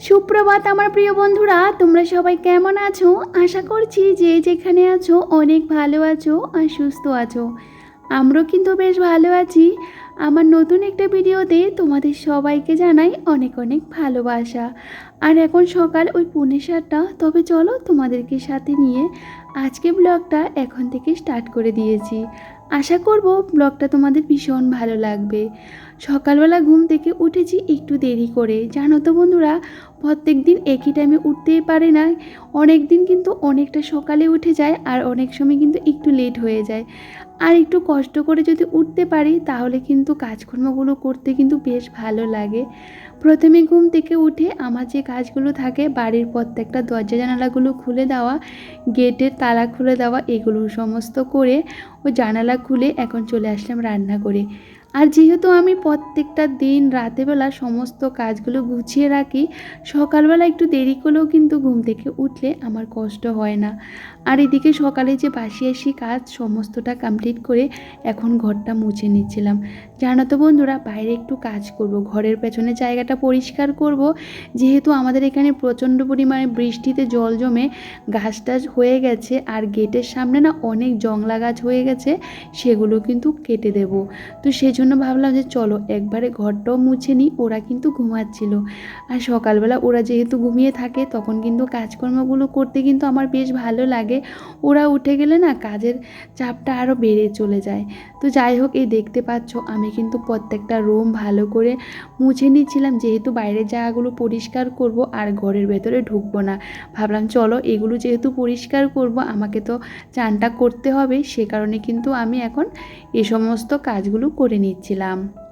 সুপ্রভাত আমার প্রিয় বন্ধুরা, তোমরা সবাই কেমন আছো? আশা করছি যে যেখানে আছো অনেক ভালো আছো আর সুস্থ আছো। আমরাও কিন্তু বেশ ভালো আছি। আমার নতুন একটা ভিডিওতে তোমাদের সবাইকে জানাই অনেক অনেক ভালোবাসা। আর এখন সকাল, ওই পৌনে সাতটা, তবে চলো তোমাদেরকে সাথে নিয়ে আজকে ব্লগটা এখন থেকে স্টার্ট করে দিয়েছি। আশা করব ব্লগটা তোমাদের ভীষণ ভালো লাগবে। সকালবেলা ঘুম থেকে উঠেছি একটু দেরি করে। জানো তো বন্ধুরা, প্রত্যেক দিন একই টাইমে উঠতেই পারে না। অনেক দিন কিন্তু অনেকটা সকালে উঠে যায় আর অনেক সময় কিন্তু একটু লেট হয়ে যায়। আর একটু কষ্ট করে যদি উঠতে পারি, তাহলে কিন্তু কাজকর্মগুলো করতে কিন্তু বেশ ভালো লাগে। প্রথমে ঘুম থেকে উঠে আমার যে কাজগুলো থাকে, বাড়ির প্রত্যেকটা দরজা জানালাগুলো খুলে দেওয়া, গেটের তালা খুলে দেওয়া, এগুলো সমস্ত করে ও জানালা খুলে এখন চলে আসলাম রান্না করে। আর যেহেতু আমি প্রত্যেকটা দিন রাতেবেলা সমস্ত কাজগুলো গুছিয়ে রাখি, সকালবেলা একটু দেরি করলেও কিন্তু ঘুম থেকে উঠলে আমার কষ্ট হয় না। আর এদিকে সকালে যে বাসি আসি কাজ সমস্তটা কমপ্লিট করে এখন ঘরটা মুছে নিচ্ছিলাম। জানো তো বন্ধুরা, বাইরে একটু কাজ করব, ঘরের পেছনে জায়গাটা পরিষ্কার করব। যেহেতু আমাদের এখানে প্রচণ্ড পরিমাণে বৃষ্টিতে জল জমে গাছ টাছ হয়ে গেছে আর গেটের সামনে না অনেক জংলা গাছ হয়ে গেছে, সেগুলো কিন্তু কেটে দেব। তো সেই জন্য ভাবলাম যে চলো, একবারে ঘরটাও মুছে নিই, ওরা কিন্তু ঘুমাচ্ছিল। আর সকালবেলা ওরা যেহেতু ঘুমিয়ে থাকে, তখন কিন্তু কাজকর্মগুলো করতে কিন্তু আমার বেশ ভালো লাগে। ওরা উঠে গেলে না, কাজের চাপটা আরও বেড়ে চলে যায়। তো যাই হোক, এই দেখতে পাচ্ছ, আমি কিন্তু প্রত্যেকটা রুম ভালো করে মুছে নিচ্ছিলাম। যেহেতু বাইরের জায়গাগুলো পরিষ্কার করব আর ঘরের ভেতরে ঢুকবো না। ভাবলাম, চলো এগুলো যেহেতু পরিষ্কার করব, আমাকে তো চানটা করতে হবে। সে কারণে কিন্তু আমি এখন এ সমস্ত কাজগুলো করে নিচ্ছিলাম।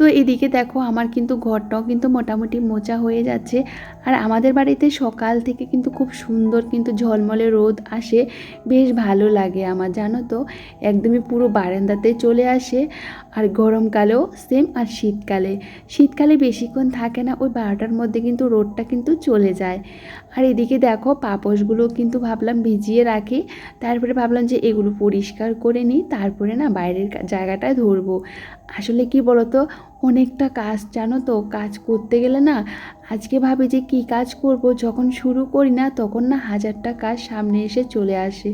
তো এদিকে দেখো আমার কিন্তু ঘরটাও কিন্তু মোটামুটি মোচা হয়ে যাচ্ছে। আর আমাদের বাড়িতে সকাল থেকে কিন্তু খুব সুন্দর কিন্তু ঝলমলে রোদ আসে। বেশ ভালো লাগে আমার, জানো তো? একদমই পুরো বারান্দাতে চলে আসে। আর গরমকালেও সেম আর শীতকালে। শীতকালে বেশিক্ষণ থাকে না, ওই বারোটার মধ্যে কিন্তু রোদটা কিন্তু চলে যায়। আর এদিকে দেখো পাপোশগুলো কিন্তু ভাবলাম ভিজিয়ে রাখি। তারপরে ভাবলাম যে এগুলো পরিষ্কার করে নিই, তারপরে না বাইরের জায়গাটায় ধরবো। আসলে কি বলতো? অনেকটা কাজ, জানো তো? কাজ করতে গেলে না, আজকে ভাবি যে কি কাজ করব? যখন শুরু করি না, তখন না হাজারটা কাজ সামনে এসে চলে আসে।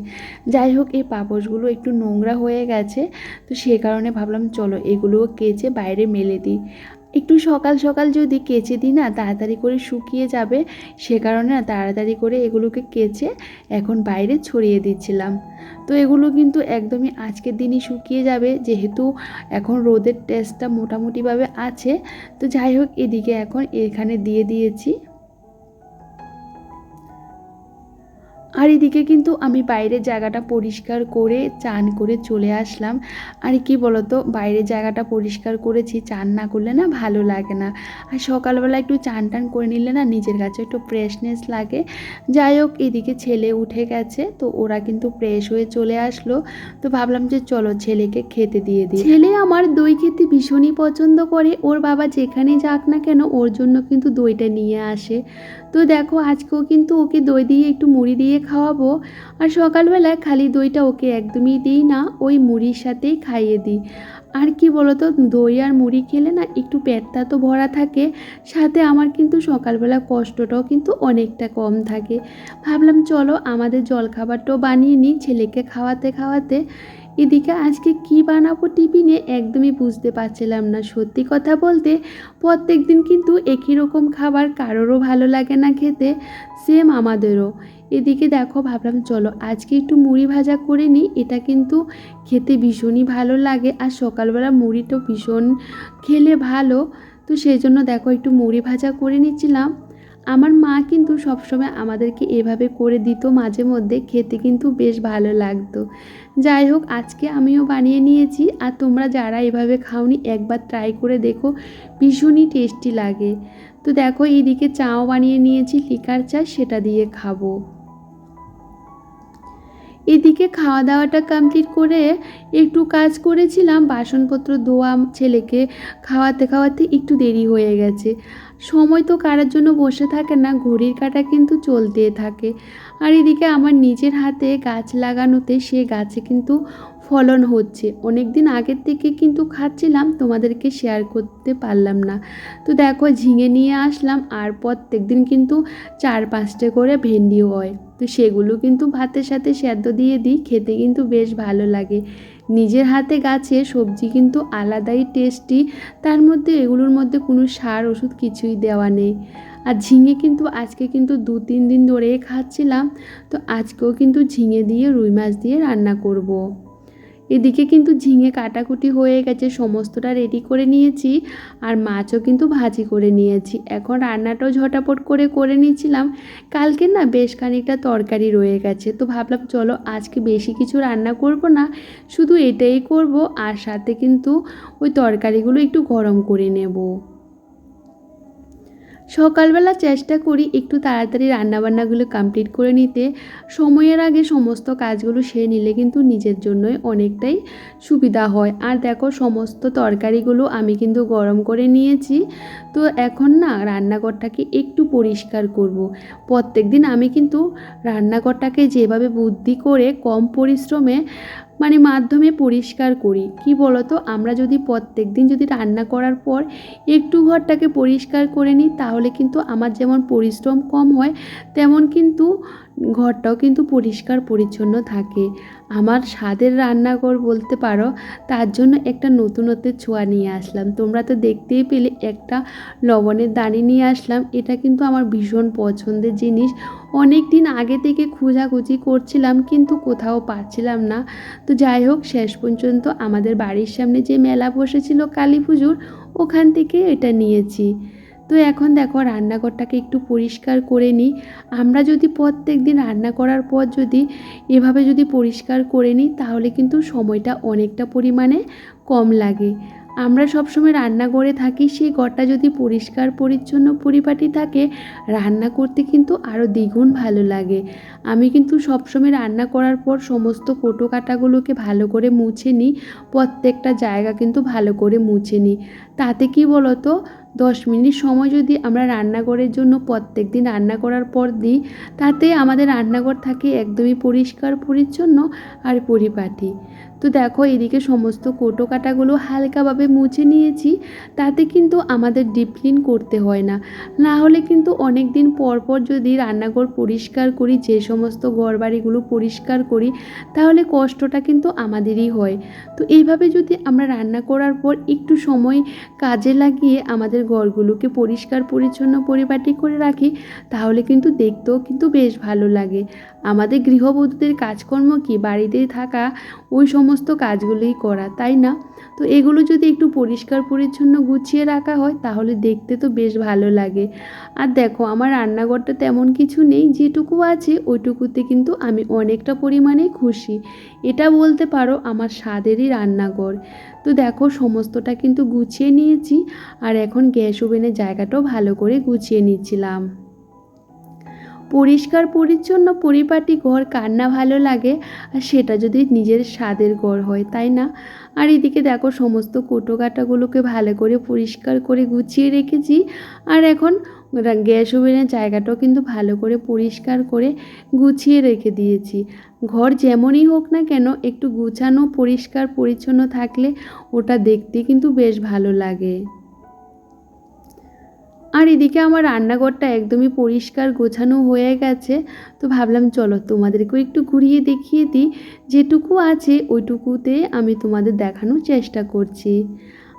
যাই হোক, এই পাপসগুলো একটু নোংরা হয়ে গেছে, তো সে কারণে ভাবলাম চলো এগুলোও কেচে বাইরে মেলে দিই। একটু সকাল সকাল যদি কেচে দিই না, তাড়াতাড়ি করে শুকিয়ে যাবে, সে কারণে তাড়াতাড়ি করে এগুলোকে কেচে এখন বাইরে ছড়িয়ে দিচ্ছিলাম। তো এগুলো কিন্তু একদমই আজকের দিনই শুকিয়ে যাবে, যেহেতু এখন রোদের টেস্টটা মোটামুটিভাবে আছে। তো যাই হোক, এদিকে এখন এখানে দিয়ে দিয়েছি। আর এদিকে কিন্তু আমি বাইরের জায়গাটা পরিষ্কার করে চান করে চলে আসলাম। আর কি বলতো, বাইরের জায়গাটা পরিষ্কার করেছি, চান না করলে না ভালো লাগে না। আর সকালবেলা একটু চান টান করে নিলে না নিজের কাছে একটু ফ্রেশনেস লাগে। যাই হোক, এদিকে ছেলে উঠে গেছে, তো ওরা কিন্তু ফ্রেশ হয়ে চলে আসলো। তো ভাবলাম যে চলো ছেলেকে খেতে দিয়ে দিই। ছেলে আমার দই খেতে ভীষণই পছন্দ করে। ওর বাবা যেখানে যাক না কেন, ওর জন্য কিন্তু দইটা নিয়ে আসে। তো দেখো আজকেও কিন্তু ওকে দই দিয়ে একটু মুড়ি দিয়ে খাওয়াবো। আর সকালবেলায় খালি দইটা ওকে একদমই দিই না, ওই মুড়ির সাথেই খাইয়ে দিই। আর কি বলতো, দই আর মুড়ি খেলে না একটু পেটটা তো ভরা থাকে, সাথে আমার কিন্তু সকালবেলা কষ্টটাও কিন্তু অনেকটা কম থাকে। ভাবলাম চলো আমাদের জলখাবারটাও বানিয়ে নিই, ছেলেকে খাওয়াতে খাওয়াতে। এদিকে আজকে কি বানাবো টিফিনে একদমই বুঝতে পারছিলাম না। সত্যি কথা বলতে প্রত্যেক দিন কিন্তু একই রকম খাবার কারোরও ভালো লাগে না খেতে সেম আমাদেরও। এদিকে দেখো, ভাবলাম চলো আজকে একটু মুড়ি ভাজা করে নিই, এটা কিন্তু খেতে ভীষণই ভালো লাগে আর সকালবেলা মুড়িটা ভীষণ খেলে ভালো। তো সেই জন্য দেখো একটু মুড়ি ভাজা করে নিচ্ছিলাম। আমার মা কিন্তু সবসময় আমাদেরকে এভাবে করে দিত মাঝে মধ্যে, খেতে কিন্তু বেশ ভালো লাগতো। যাই হোক, আজকে আমিও বানিয়ে নিয়েছি আর তোমরা যারা এভাবে খাওনি, একবার ট্রাই করে দেখো, ভীষণই টেস্টি লাগে। তো দেখো, এইদিকে চাও বানিয়ে নিয়েছি, লিকার চা সেটা দিয়ে খাব। এদিকে খাওয়া দাওয়াটা কমপ্লিট করে একটু কাজ করেছিলাম, বাসনপত্র ধোয়া ছেলেকে খাওয়াতে খাওয়াতে একটু দেরি হয়ে গেছে। সময় তো কারার জন্য বসে থাকে না, ঘড়ির কাটা কিন্তু চলতে থাকে। আর এদিকে আমার নিজের হাতে গাছ লাগানোতে সে গাছে কিন্তু ফলন হচ্ছে। অনেক দিন আগের থেকে কিন্তু খাচ্ছিলাম, তোমাদেরকে শেয়ার করতে পারলাম না। তো দেখো, ঝিঙে নিয়ে আসলাম আর প্রত্যেক দিন কিন্তু চার পাঁচটা করে ভেন্ডি হয়। তো সেগুলো কিন্তু ভাতের সাথে সেদ্ধ দিয়ে দিই, খেতে কিন্তু বেশ ভালো লাগে। নিজের হাতে গাছে সবজি কিন্তু আলাদাই টেস্টি তার মধ্যে এগুলোর মধ্যে কোনো সার, ওষুধ কিছুই দেওয়া নেই। আর ঝিঙে কিন্তু আজকে কিন্তু দু তিন দিন ধরে খাচ্ছিলাম, তো আজকেও কিন্তু ঝিঙে দিয়ে রুই মাছ দিয়ে রান্না করব। এদিকে কিন্তু ঝিঙে কাটাকুটি হয়ে গেছে, সমস্তটা রেডি করে নিয়েছি আর মাছও কিন্তু ভাজি করে নিয়েছি। এখন রান্নাটাও ঝটাপট করে করে নিয়েছিলাম। কালকে না বেশ খানিকটা তরকারি রয়ে গেছে, তো ভাবলাম চলো আজকে বেশি কিছু রান্না করব না, শুধু এটাই করব আর সাথে কিন্তু ওই তরকারিগুলো একটু গরম করে নেব। সকালবেলা চেষ্টা করি একটু তাড়াতাড়ি রান্নাবান্নাগুলো কমপ্লিট করে নিতে। সময়ের আগে সমস্ত কাজগুলো সেরে নিলে কিন্তু নিজের জন্যই অনেকটাই সুবিধা হয়। আর দেখো, সমস্ত তরকারিগুলো আমি কিন্তু গরম করে নিয়েছি। তো এখন না রান্নাঘরটাকে একটু পরিষ্কার করব। প্রত্যেক দিন আমি কিন্তু রান্নাঘরটাকে যেভাবে বুদ্ধি করে কম পরিশ্রমে মানে মাধ্যমে পরিষ্কার করি। কি বলতো? আমরা যদি প্রত্যেক দিন যদি রান্না করার পর একটু ঘরটাকে পরিষ্কার করে নিই, তাহলে কিন্তু আমার যেমন পরিশ্রম কম হয়, তেমন কিন্তু ঘরটাও কিন্তু পরিষ্কার পরিচ্ছন্ন থাকে। আমার স্বাদের রান্নাঘর বলতে পারো, তার জন্য একটা নতুনত্বের ছোঁয়া নিয়ে আসলাম। তোমরা তো দেখতেই পেলে একটা লবণের দানি নিয়ে আসলাম। এটা কিন্তু আমার ভীষণ পছন্দের জিনিস। অনেক দিন আগে থেকে খোঁজাখুঁজি করছিলাম, কিন্তু কোথাও পাচ্ছিলাম না। তো যাই হোক, শেষ পর্যন্ত আমাদের বাড়ির সামনে যে মেলা বসেছিল কালী পুজোর, ওখান থেকে এটা নিয়েছি। তো এখন দেখো রান্নাঘরটাকে একটু পরিষ্কার করে নিই। আমরা যদি প্রত্যেক দিন রান্না করার পর যদি এভাবে যদি পরিষ্কার করে নিই, তাহলে কিন্তু সময়টা অনেকটা পরিমাণে কম লাগে। আমরা সবসময় রান্না করে থাকি, সেই ঘরটা যদি পরিষ্কার, পরিচ্ছন্ন পরিপাটি থাকে, রান্না করতে কিন্তু আরও দ্বিগুণ ভালো লাগে। আমি কিন্তু সবসময় রান্না করার পর সমস্ত কোটো কাটাগুলোকে ভালো করে মুছে নিই, প্রত্যেকটা জায়গা কিন্তু ভালো করে মুছে নিই। তাতে কি বলতো? দশ মিনিট সময় যদি আমরা রান্নাঘরের জন্য প্রত্যেক দিন রান্না করার পর দিই, তাতে আমাদের রান্নাঘর থাকে একদমই পরিষ্কার, পরিচ্ছন্ন আর পরিপাটি। তো দেখো, এদিকে সমস্ত কোটো কাটাগুলো হালকাভাবে মুছে নিয়েছি, তাতে কিন্তু আমাদের ডিপ ক্লিন করতে হয় না। না হলে কিন্তু অনেক দিন পর পর যদি রান্নাঘর পরিষ্কার করি, যে সমস্ত ঘরবাড়িগুলো পরিষ্কার করি, তাহলে কষ্টটা কিন্তু আমাদেরই হয়। তো এইভাবে যদি আমরা রান্না করার পর একটু সময় কাজে লাগিয়ে আমাদের ঘরগুলোকে পরিষ্কার, পরিচ্ছন্ন পরিপাটি করে রাখি, তাহলে কিন্তু দেখতেও কিন্তু বেশ ভালো লাগে। আমাদের গৃহবধূদের কাজকর্ম কি? বাড়িতেই থাকা ওই সমস্ত কাজগুলোই করা, তাই না? তো এগুলো যদি একটু পরিষ্কার পরিচ্ছন্ন গুছিয়ে রাখা হয়, তাহলে দেখতে তো বেশ ভালো লাগে। আর দেখো, আমার রান্নাঘরটা তেমন কিছু নেই, যেটুকু আছে ওইটুকুতে কিন্তু আমি অনেকটা পরিমাণে খুশি। এটা বলতে পারো আমার স্বাদেরই রান্নাঘর। তো দেখো, সমস্তটা কিন্তু গুছিয়ে নিয়েছি, আর এখন গ্যাস ওভেনের জায়গাটাও ভালো করে গুছিয়ে নিচ্ছিলাম। পরিষ্কার, পরিচ্ছন্ন, পরিপাটি ঘর কার না ভালো লাগে? আর সেটা যদি নিজের স্বাদের ঘর হয়, তাই না? আর এদিকে দেখো সমস্ত কোটো কাটাগুলোকে ভালো করে পরিষ্কার করে গুছিয়ে রেখেছি। আর এখন গ্যাস ওভেনের জায়গাটাও কিন্তু ভালো করে পরিষ্কার করে গুছিয়ে রেখে দিয়েছি। ঘর যেমনই হোক না কেন, একটু গুছানো, পরিষ্কার, পরিচ্ছন্ন থাকলে ওটা দেখতে কিন্তু বেশ ভালো লাগে। আর এদিকে আমার রান্নাঘরটা একদমই পরিষ্কার, গোছানো হয়ে গেছে। তো ভাবলাম, চলো তোমাদেরকেও একটু ঘুরিয়ে দেখিয়ে দিই। যেটুকু আছে, ওইটুকুতে আমি তোমাদের দেখানোর চেষ্টা করছি।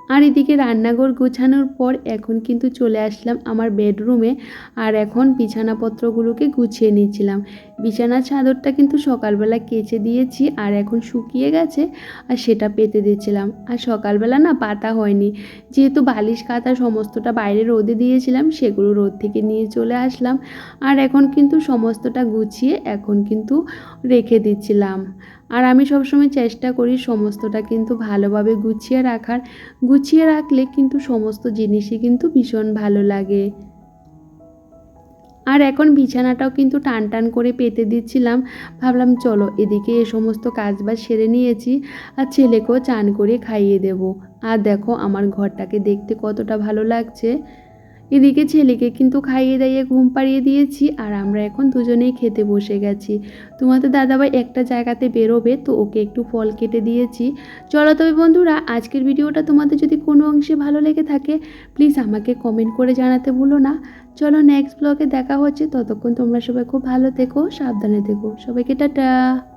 আর এদিকে রান্নাঘর গোছানোর পর এখন কিন্তু চলে আসলাম আমার বেডরুমে আর এখন বিছানাপত্রগুলোকে গুছিয়ে নিচ্ছিলাম। বিছানার চাদরটা কিন্তু সকালবেলা কেচে দিয়েছি আর এখন শুকিয়ে গেছে আর সেটা পেতে দিয়েছিলাম আর সকালবেলা না পাতা হয়নি। যেহেতু বালিশ কাতা সমস্তটা বাইরে রোদে দিয়েছিলাম সেগুলো রোদ থেকে নিয়ে চলে আসলাম। আর এখন কিন্তু সমস্তটা গুছিয়ে এখন কিন্তু রেখে দিচ্ছিলাম। আর আমি সবসময় চেষ্টা করি সমস্তটা কিন্তু ভালোভাবে গুছিয়ে রাখার। গুছিয়ে রাখলে কিন্তু সমস্ত জিনিসই কিন্তু ভীষণ ভালো লাগে। আর এখন বিছানাটাও কিন্তু টান টান করে পেতে দিচ্ছিলাম। ভাবলাম, চলো, এদিকে এ সমস্ত কাজবাজ সেরে নিয়েছি আর ছেলেকেও চান করে খাইয়ে দেব। আর দেখো, আমার ঘরটাকে দেখতে কতটা ভালো লাগছে। এদিকে ছেলেকে কিন্তু খাইয়ে দাইয়ে ঘুম পাড়িয়ে দিয়েছি আর আমরা এখন দুজনেই খেতে বসে গেছি। তোমাদের দাদাভাই একটা জায়গাতে বেরোবে তো ওকে একটু ফল কেটে দিয়েছি। চলো তবে বন্ধুরা, আজকের ভিডিওটা তোমাদের যদি কোনো অংশে ভালো লেগে থাকে প্লিজ আমাকে কমেন্ট করে জানাতে ভুলো না। চলো নেক্সট ব্লগে দেখা হচ্ছে। ততক্ষণ তোমরা সবাই খুব ভালো থেকো, সাবধানে থেকো। সবাইকে টাটা।